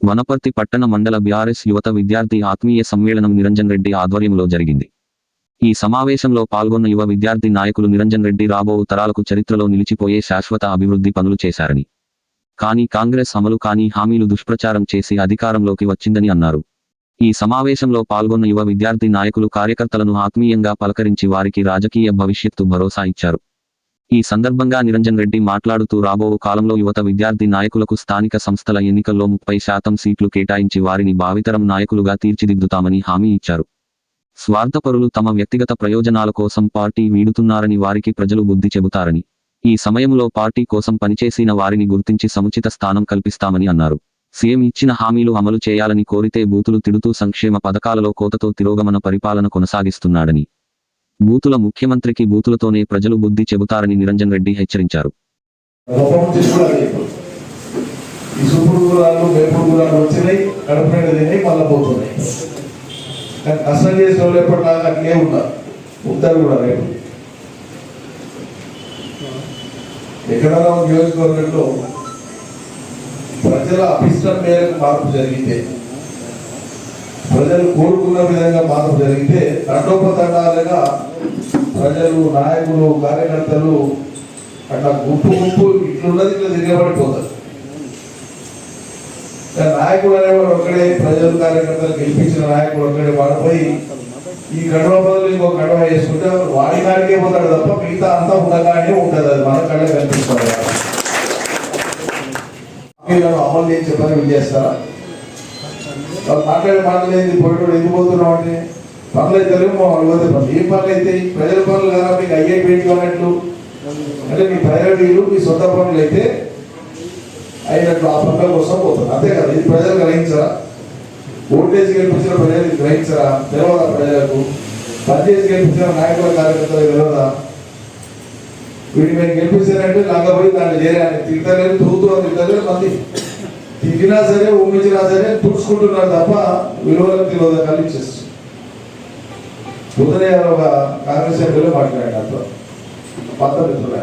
వనపర్తి పట్టణ మండల బీఆర్ఎస్ యువత విద్యార్థి ఆత్మీయ సమ్మేళనం నిరంజన్ రెడ్డి ఆధ్వర్యంలో జరిగింది. ఈ సమావేశంలో పాల్గొన్న యువ విద్యార్థి నాయకులు నిరంజన్ రెడ్డి రాబో తరాలకు చరిత్రలో నిలిచిపోయే శాశ్వత అభివృద్ధి పనులు చేశారని. కానీ కాంగ్రెస్ అమలు కాని హామీలు దుష్ప్రచారం చేసి అధికారంలోకి వచ్చిందని అన్నారు. ఈ సమావేశంలో పాల్గొన్న యువ విద్యార్థి నాయకులు కార్యకర్తలను ఆత్మీయంగా పలకరించి వారికి రాజకీయ భవిష్యత్తు భరోసా ఇచ్చారు. ఈ సందర్భంగా నిరంజన్ రెడ్డి మాట్లాడుతూ రాబో కాలంలో యువత విద్యార్థి నాయకులకు స్థానిక సంస్థల ఎన్నికల్లో ముప్పై శాతం సీట్లు కేటాయించి వారిని భావితరం నాయకులుగా తీర్చిదిద్దుతామని హామీ ఇచ్చారు. స్వార్థపరులు తమ వ్యక్తిగత ప్రయోజనాల కోసం పార్టీ వీడుతున్నారని వారికి ప్రజలు బుద్ధి చెబుతారని ఈ సమయంలో పార్టీ కోసం పనిచేసిన వారిని గుర్తించి సముచిత స్థానం కల్పిస్తామని అన్నారు. సీఎం ఇచ్చిన హామీలు అమలు చేయాలని కోరితే బూతులు తిడుతూ సంక్షేమ పథకాలలో కోతతో తిరోగమన పరిపాలన కొనసాగిస్తున్నాడని బూతుల ముఖ్యమంత్రికి బూతులతోనే ప్రజలు బుద్ధి చెబుతారని నిరంజన్ రెడ్డి హెచ్చరించారు. ఎక్కడ నియోజకవర్గంలో ప్రజల అభిష్టం మేరకు మార్పు జరిగితే ప్రజలు కోరుకున్న విధంగా మార్పు జరిగితే తండోపతండాలుగా ప్రజలు నాయకులు కార్యకర్తలు అట్లా గుంపు గుంపు ఇట్లున్నది ఇట్లా దిగబడిపోతారు నాయకుడు అనేవాడు ఒక్కడే ప్రజలు కార్యకర్తలు గెలిపించిన నాయకుడు ఒక్కడే వాడిపోయి ఈ గడవ బదులు ఇంకో గడవ వేసుకుంటే వాడి కాడికే పోతాడు తప్ప మిగతా అంతా ఉండగానే ఉంటుంది. అది మన కళ్ళే కనిపిస్తుంది. హామీలను అమలు చేసే పని చేస్తారా? వాళ్ళు మాట్లాడే మాటలు ఏంది పోయేటోడు ఎందుకు పోతున్నావు అంటే? పనులు అయితే లేవు, వాళ్ళు పోతే పనులు ఏం పనులు అయితే ప్రజల పనులు కదా మీకు అయ్యే పెయింట్ అన్నట్లు అంటే మీ ప్రయారిటీలు మీ సొంత పనులు అయితే అయినట్లు ఆ పనుల కోసం పోతుంది అంతే కదా ఇది ప్రజలు గ్రహించరా? ఓటేసి గెలిపించిన ప్రజలు ఇది గ్రహించరా? తెలియదా ప్రజలకు? పనిచేసి గెలిపించిన నాయకుల కార్యకర్తలు తెలియదా వీటిని మేము గెలిపించారంటే పోయి దాన్ని చేరాలి తింటలేదు తూతూ తింటలేదు మంది. తిరిగినా సరే ఊమించినా సరే తుడుచుకుంటున్నారు తప్ప విలువలకు తెలియదు కలిగించేస్తుంది ఉదయం ఒక కాంగ్రెస్ ఎంపీలో మాట్లాడారు. అప్పుడు పత్త మిత్రులు